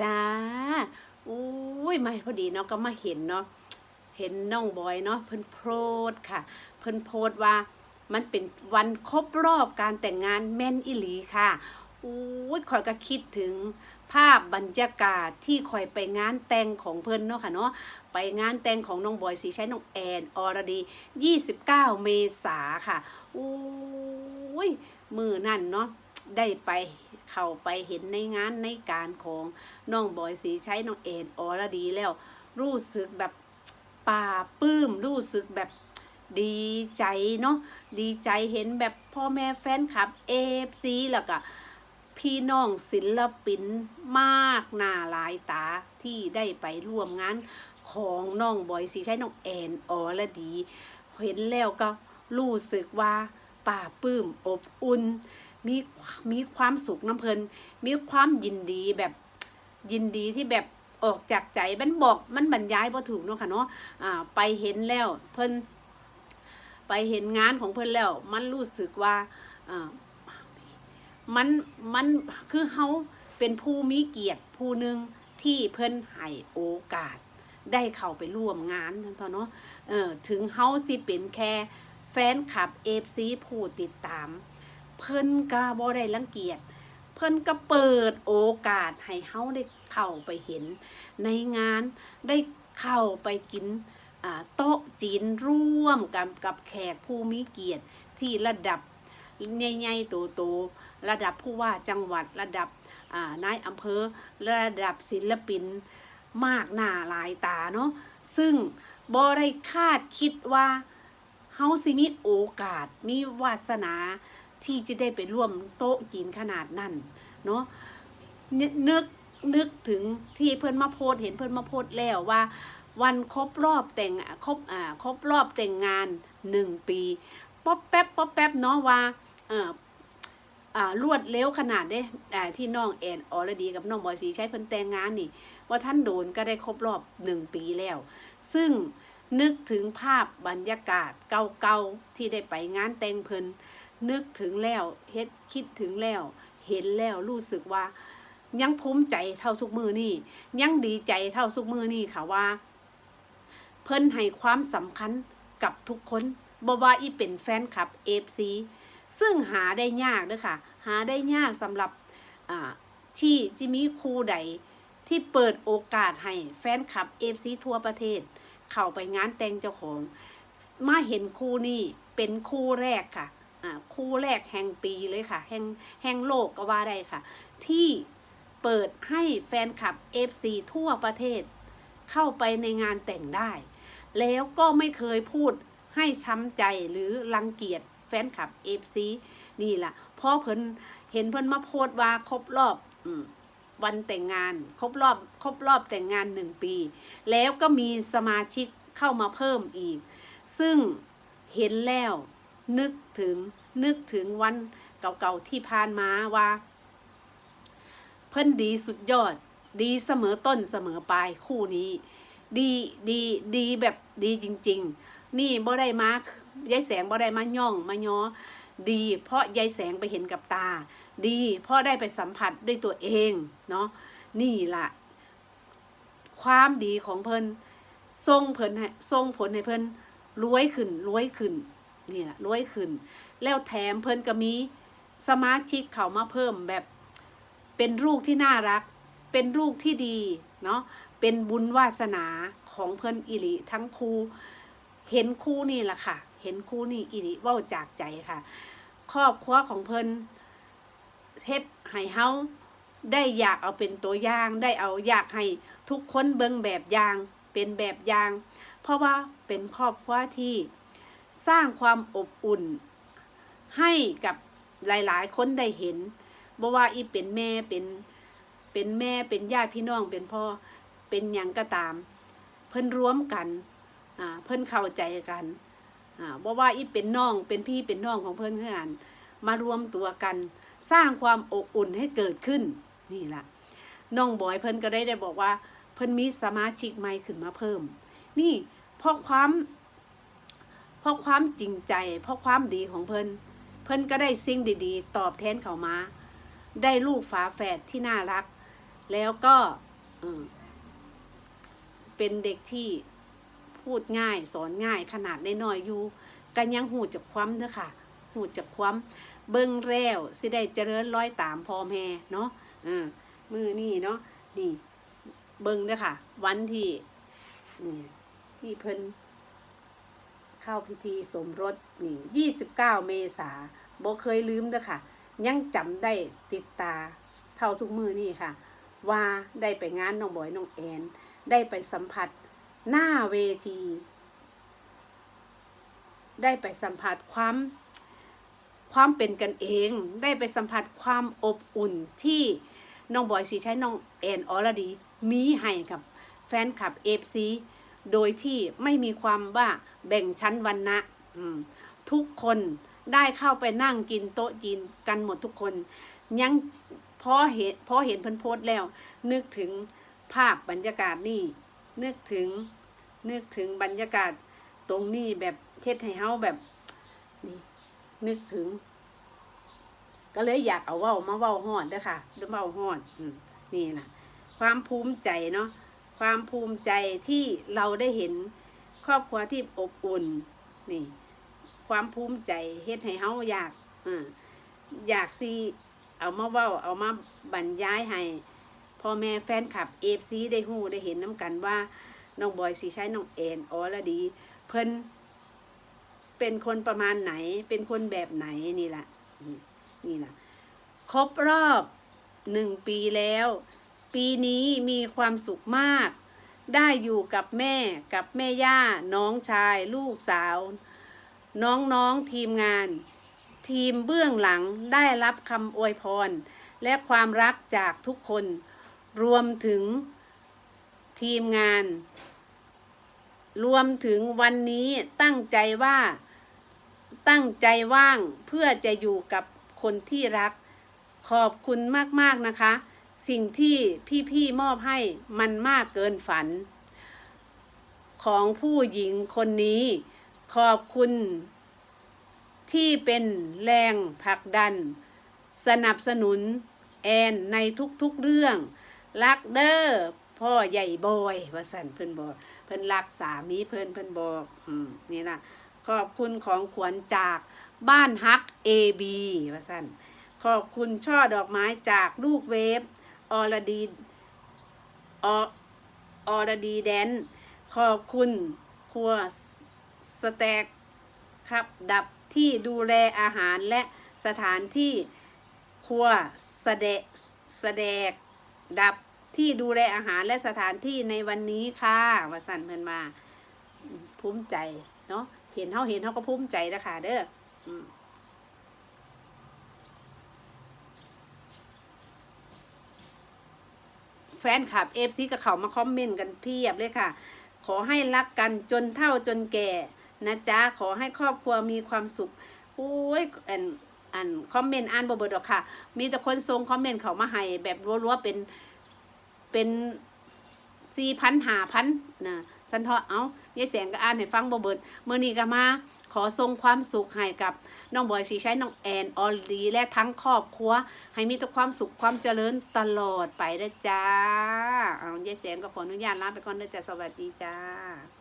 จ้าอุ้ยมาพอดีเนาะก็มาเห็นเนาะเห็นน้องบอยเนาะเพิ่นโพสค่ะ เพิ่นโพสว่ามันเป็นวันครบรอบการแต่งงานแม่นอิหลีค่ะอุ้ยคอยก็คิดถึงภาพบรรยากาศที่คอยไปงานแต่งของเพิ่นเนาะค่ะเนาะไปงานแต่งของน้องบอยสีใช้น้องแอนอรดี 29 เมษาค่ะอุ้ยมือนั่นเนาะได้ไป เข้าไปเห็นในงานในการของน้องบอยสีใช้น้องแอนออรดีแล้ว รู้สึกแบบปลาปลื้ม รู้สึกแบบดีใจเนาะดีใจเห็นแบบพ่อแม่แฟนคลับเอฟซีแล้วก็พี่น้องศิลปินมากหน้าหลายตาที่ได้ไปร่วมงานของน้องบอยสีใช้น้องแอนออรดี เห็นแล้วก็รู้สึกว่าป่าปลื้มอบอุ่น มีมีความสุขน้ำเพลินมีความยินดีแบบยินดีที่แบบออกจากใจมันบอกมันบรรยายบ่ถูกเนาะค่ะเนาะอ่าไปเห็นแล้วเพิ่นไปเห็นงานของเพิ่นแล้ว มันรู้สึกว่าอ่ามันมันคือเฮาเป็นผู้มีเกียรติผู้หนึ่งที่เพิ่นให้โอกาส ได้เข้าไปร่วมงานนั่นเถอะเนาะเออถึงเฮาสิเป็นแค่แฟนคลับ FC ผู้ติดตาม เพิ่นก็บ่ได้รังเกียจเพิ่นก็เปิดโอกาสให้เฮาได้เข้าไปเห็น ในงานได้เข้าไปกินโต๊ะจีนร่วมกันกับแขกผู้มีเกียรติที่ระดับใหญ่ๆโตๆระดับผู้ว่าจังหวัดระดับนายอำเภอระดับศิลปินมากหน้าหลายตาเนาะซึ่งบ่ได้คาดคิดว่าเฮาสิมีโอกาสมีวาสนา ที่จะได้ไปร่วมโต๊ะกินขนาดนั้นเนาะนึกนึกถึงที่เพื่อนมาโพสเห็นเพื่อนมาโพสแล้วว่า วันครบรอบแต่งครบอ่าครบรอบแต่งงานหนึ่งปีป๊อปแป๊บป๊อปแป๊บเนาะว่าเอออ่ารวดเร็วขนาดเด้ที่น้องแอนออรดีกับน้องบอยสีใช้เพิ่นแต่งงานนี่ ว่าท่านโดนก็ได้ครบรอบหนึ่งปีแล้ว ซึ่งนึกถึงภาพบรรยากาศเก่าๆที่ได้ไปงานแต่งเพิ่น นึกถึงแล้วเฮ็ดคิดถึงแล้ว เห็นแล้วรู้สึกว่า ยังภูมิใจเท่าสุกมือนี่ยังดีใจเท่าสุกมือนี่ค่ะว่า เพิ่นให้ความสำคัญกับทุกคนบ่ว่าอีเป็นแฟนคลับ FC ซึ่งหาได้ยากด้อค่ะ หาได้ยากสำหรับที่จะมีครูใดที่เปิดโอกาสให้แฟนคลับ FC ทั่วประเทศ เข้าไปงานแต่งเจ้าของ มาเห็นครูนี่เป็นครูแรกค่ะ คู่แรกแห่งปีเลยค่ะ แห่งแห่งโลกก็ว่าได้ค่ะ ที่เปิดให้แฟนคลับ FC ทั่วประเทศ เข้าไปในงานแต่งได้ แล้วก็ไม่เคยพูดให้ช้ำใจหรือรังเกียจแฟนคลับ FC นี่ล่ะเพราะเพิ่นเห็นเพิ่นมาโพสต์ว่าครบรอบวันแต่งงาน ครบรอบครบรอบแต่งงานหนึ่งปี แล้วก็มีสมาชิกเข้ามาเพิ่มอีก ซึ่งเห็นแล้ว นึกถึงนึกถึงวันเก่าๆที่ผ่านมาว่า เพิ่นดีสุดยอด ดีเสมอต้นเสมอปลายคู่นี้ ดีดีดีแบบดีจริง ๆ นี่บ่ได้มายายแสงบ่ได้มาย่องมาย้อดี เพราะยายแสงไปเห็นกับตา ดี เพราะได้ไปสัมผัสด้วยตัวเองเนาะนี่ล่ะความดีของเพิ่นทรงเพิ่นทรงผลให้เพิ่นรวยขึ้นรวยขึ้น นี่ล่ะรวยขึ้น แล้วแถมเพิ่นก็มีสมาชิกเข้ามาเพิ่มแบบเป็นลูกที่น่ารัก เป็นลูกที่ดีเนาะเป็นบุญวาสนาของเพิ่นอิริทั้งครูเห็นครูนี่แหละค่ะ เห็นครูนี่อิริว้าจากใจค่ะ ครอบครัวของเพิ่นเฮ็ดให้เฮาได้อยากเอาเป็นตัวอย่างได้เอาอยากให้ทุกคนเบิ่งแบบอย่างเป็นแบบอย่าง เพราะว่าเป็นครอบครัวที่ สร้างความอบอุ่น ให้กับหลาย ๆ คนได้เห็นบ่ว่าอีเป็นแม่เป็นเป็นแม่เป็นญาติพี่น้องเป็นพ่อเป็นยังก็ตาม เพิ่นร่วมกันอ่าเพิ่นเข้าใจกันอ่าบ่ว่าอีเป็นน้องเป็นพี่เป็นน้องของเพิ่นคือนมารวมตัวกัน สร้างความอบอุ่นให้เกิดขึ้นนี่ล่ะน้องบอยเพิ่นก็ได้ได้บอกว่า เพิ่นมีสมาชิกใหม่ขึ้นมาเพิ่ม นี่เพราะความ ราะความจริงใจ เพราะความดีของเพิ่นเพิ่นก็ได้สิ่งดีๆ ตอบแทนเขามา ได้ลูกฝาแฝดที่น่ารัก แล้วก็เป็นเด็กที่พูดง่ายสอนง่ายขนาดน้อยอยู่กันยังหูจากความเด้อค่ะ หูจากความเบิ่งแล้วสิได้เจริญร้อยตามพ่อแม่เนาะอมือนี่เนาะนี่ เบิ่งเด้อค่ะ วันที่นี่ที่เพิ่น เข้าพิธีสมรสนี่ยี่สิบเก้าเมษาบ่เคยลืมเด้อค่ะ ยังจำได้ติดตาเท่าทุกมือนี่ค่ะ ว่าได้ไปงานน้องบอยน้องแอน ได้ไปสัมผัสหน้าเวที ได้ไปสัมผัสความความเป็นกันเอง ได้ไปสัมผัสความอบอุ่นที่น้องบอยสีใช้น้องแอนออลดี มีให้กับแฟนคลับเอฟซี โดยที่ไม่มีความว่าแบ่งชั้นวันนะทุกคนได้เข้าไปนั่งกินโต๊ะจีนกันหมดทุกคน ยังพอเห็นพอเห็นเพิ่นโพสแล้ว นึกถึงภาพบรรยากาศนี่ นึกถึงนึกถึงบรรยากาศตรงนี้แบบเทศให้เฮาแบบนี่นึกถึง ก็เลยอยากเอาเว้ามาเว้าฮอดเด้อค่ะเด้อเว้าฮอดอืมนี่นะความภูมิใจเนาะ ความภูมิใจที่เราได้เห็นครอบครัวที่อบอุ่นนี่ ความภูมิใจเฮ็ดให้เฮาอยากออยากสิเอามาเว้าเอามาบรรยายให้พ่อแม่แฟนคลับเอฟซีได้ฮู้ได้เห็นน้ำกันว่าน้องบอยสีใช้น้องแอนออละดี เพิ่นเป็นคนประมาณไหน เป็นคนแบบไหนนี่แหละนี่แหละครบรอบหนึ่งปีแล้ว ปีนี้มีความสุขมาก ได้อยู่กับแม่กับแม่ย่า น้องชาย ลูกสาว น้องๆทีมงาน ทีมเบื้องหลังได้รับคำอวยพร และความรักจากทุกคน รวมถึงทีมงาน รวมถึงวันนี้ตั้งใจว่า ตั้งใจว่างเพื่อจะอยู่กับคนที่รัก ขอบคุณมาก ๆ นะคะ สิ่งที่พี่ๆมอบให้มันมากเกินฝัน ของผู้หญิงคนนี้ ขอบคุณที่เป็นแรงผลักดัน สนับสนุนแอนในทุกๆเรื่อง รักเด้อพ่อใหญ่บอยว่าสันเพิ่นบอก เพิ่นรักสามีเพิ่นเพิ่นบอกอนี่นะขอบคุณของขวัญจากบ้านฮักเอบีว่าสันขอบคุณช่อดอกไม้จากลูกเวฟ ออรดีออออรดีแดน ขอบคุณครัวสแต็กครับดับที่ดูแลอาหารและสถานที่ครัวสแดสแดกดับที่ดูแลอาหารและสถานที่ในวันนี้ค่ะวาสันเพิ่นมาภูมิใจเนาะเห็นเฮาเห็นเฮาก็ภูมิใจนะคะเด้ออืม แฟนคลับเอฟซีกับเขามาคอมเมนต์กันเพียบเลยค่ะ ขอให้รักกันจนเท่าจนแก่นะจ๊ะขอให้ครอบครัวมีความสุขโอ้ยอันอันคอมเมนต์อ่านบ่เบิดอกค่ะ มีแต่คนทรงคอมเมนต์เขามาให้แบบรัวๆเป็นเป็นสี่พันหาพันนะ ฉันทอเอายายแสงก็อ่านให้ฟังบ่เบิดเมื่อนี้ก็มาขอส่งความสุขให้กับน้องบอยสีใช้น้องแอนออลลีและทั้งครอบครัว ให้มีแต่ความสุขความเจริญตลอดไปนะจ้าเอายายแสงก็ขออนุญาตลาไปก่อนนะจ้ะสวัสดีจ้า